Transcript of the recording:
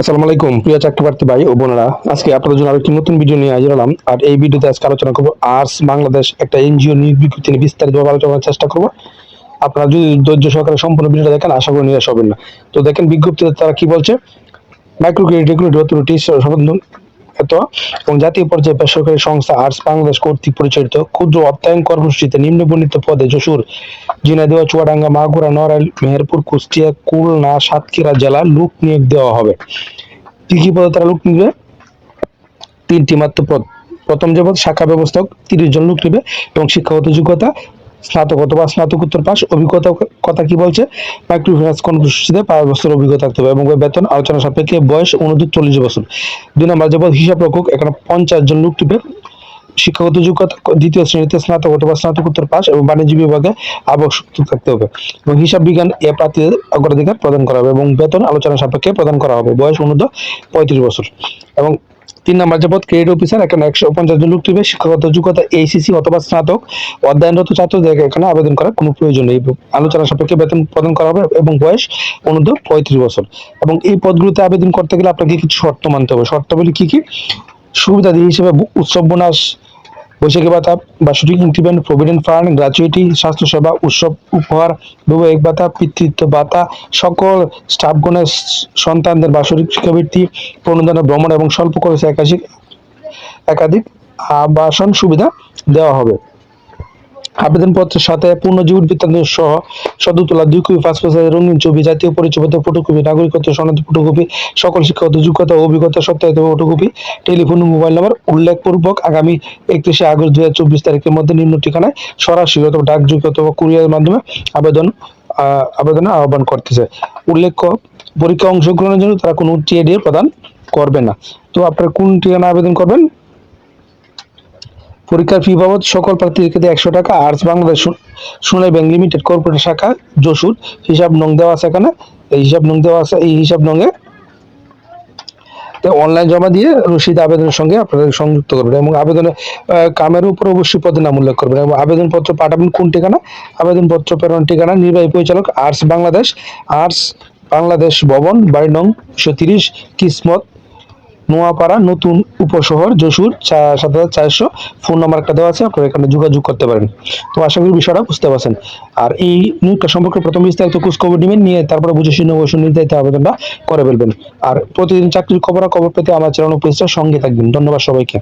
আসসালামু আলাইকুম, প্রিয় চাকরিপ্রার্থী ভাই ও বোনেরা। আজকে আপনাদের জন্য আরেকটি নতুন ভিডিও নিয়ে হাজির হলাম। আর এই ভিডিওতে আজকে আলোচনা করব আর্টস, বাংলাদেশ একটা এনজিও নিয়োগ বিজ্ঞপ্তি নিয়ে বিস্তারিতভাবে আলোচনা চেষ্টা করব। আপনারা যদি ধৈর্য সহকারে সম্পূর্ণ ভিডিওটা দেখেন, আশা করি নিরাশ হবেন না। তো দেখেন বিজ্ঞপ্তিতে তারা কি বলছে মাইক্রো ক্রেডিট রেগুলেটর অথরিটি সম্বোধন এত এবং জাতীয় পর্যায়ে বেসরকারি সংস্থা আর্টস বাংলাদেশ কর্তৃক পরিচালিত ক্ষুদ্র অর্থায়ন কর্মসূচিতে নিম্নবর্ণিত পদে যশোর ঝিনাইদহ চুয়াডাঙ্গা, মাগুরা, নড়াইল, মেহেরপুর, কুষ্টিয়া, খুলনা, সাতক্ষীরা জেলা লোক নিয়োগ দেওয়া হবে। কি কি পদে তারা লোক নিবে? তিনটি মাত্র পদ। প্রথম যে পদ, শাখা ব্যবস্থাক তিরিশ জন লোক নিবে এবং শিক্ষাগত যোগ্যতা স্নাতক অথবা স্নাতকোত্তর পাস, অভিজ্ঞতা কথা কি বলছে? মাইক্রোফিন্যান্স কর্মসূচিতে পাঁচ বছর অভিজ্ঞতা থাকতে হবে এবং বেতন, আলোচনা সাপেক্ষে বয়স অনুযায়ী চল্লিশ বছর। দুই নম্বর যে হিসাব রক্ষক, এখানে পঞ্চাশ জন লোক শিক্ষাগত যোগ্যতা দ্বিতীয় শ্রেণীতে স্নাতক অথবা স্নাতকোত্তর পাস এবং বাণিজ্য বিভাগে আবশ্যক থাকতে হবে এবং হিসাব বিজ্ঞান এ প্রার্থীদের অগ্রাধিকার প্রদান করা হবে এবং বেতন আলোচনা সাপেক্ষে প্রদান করা হবে। বয়স অনুদ্ধ পঁয়ত্রিশ বছর এবং তিন নম্বর যাবৎ ক্রেডিট অফিসার এখানে একশো পঞ্চাশ জন লোক শিক্ষাগত যোগ্যতা এইসিসি অথবা স্নাতক। অধ্যয়নরত ছাত্রদের এখানে আবেদন করার কোনো প্রয়োজন নেই। আলোচনা সাপেক্ষে বেতন প্রদান করা হবে এবং বয়স অনুদ্ধ পঁয়ত্রিশ বছর। এবং এই পদগুলোতে আবেদন করতে গেলে আপনাকে কিছু শর্ত মানতে হবে। শর্তাবলী কি কি? সুবিধাদি হিসেবে উৎসব বোনাস বৈশাখী ভাতা বাৎসরিক ইনক্রিমেন্ট প্রভিডেন্ট ফান্ড গ্র্যাচুইটি স্বাস্থ্যসেবা, উৎসব, উপহার বৈবাহিক ভাতা পিতৃত্ব ভাতা সকল স্টাফগণের সন্তানদের বাৎসরিক শিক্ষাবৃত্তি, প্রণোদনা, ভ্রমণ এবং স্বল্প খরচে একাধিক একাধিক আবাসন সুবিধা দেওয়া হবে। আবেদনপত্রের সাথে পূর্ণ জীবন বৃত্তান্ত সহ সদ্য তোলা দুই কপি পাসপোর্ট সাইজের রঙিন ছবি জাতীয় পরিচয়পত্র ফটোকপি নাগরিকত্ব সনদ ফটোকপি সকল শিক্ষাগত যোগ্যতা অভিজ্ঞতা সত্যায়িত ফটোকপি টেলিফোন মোবাইল নাম্বার উল্লেখপূর্বক আগামী একত্রিশে আগস্ট দু হাজার চব্বিশ তারিখের মধ্যে নিম্ন ঠিকানায় সরাসরি অথবা ডাকযোগ্য অথবা কুরিয়ারের মাধ্যমে আবেদন আহ, আবেদনের আহ্বান করতেছে। উল্লেখ্য পরীক্ষা অংশগ্রহণের জন্য তারা কোনো টিএডি প্রদান করবে না। তো আপনারা কোন ঠিকানা আবেদন করবেন? পরীক্ষার ফি বাবদ সকল প্রার্থীদের ক্ষেত্রে একশো টাকা। Arts Bangladesh Sonali bank limited corporate শাখা, যশোর, হিসাব নং দেওয়া আছে এখানে। এই হিসাব নং দেওয়া আছে, এই হিসাব নংয়ে। অনলাইন জমা দিয়ে রসিদ আবেদনের সঙ্গে আপনাদের সংযুক্ত করবেন এবং আবেদনে কামের উপর অবশ্যই পদে নাম উল্লেখ করবেন এবং আবেদনপত্র পাঠাবেন কোন ঠিকানা? আবেদনপত্র প্রেরণ ঠিকানা, নির্বাহী পরিচালক, আর্টস বাংলাদেশ আর্টস বাংলাদেশ ভবন বাড়ি নং একশো তিরিশ, কিসমত নোয়াপাড়া নতুন উপশহর, যশুর সাত হাজার চারশো। ফোন নাম্বার একটা দেওয়া আছে, আপনারা এখানে যোগাযোগ করতে পারেন। তো আশা করি বিষয়টা বুঝতে পারছেন। আর এই নিয়োগটা সম্পর্কে প্রথম বিস্তারিত খোঁজ খবর নেবেন, নিয়ে তারপরে বুঝে শূন্য বসুন নির্ধারিত আবেদনটা করে ফেলবেন। আর প্রতিদিন চাকরির খবর খবর পেতে আমার চ্যানেল পেজটা সঙ্গে থাকবেন। ধন্যবাদ সবাইকে।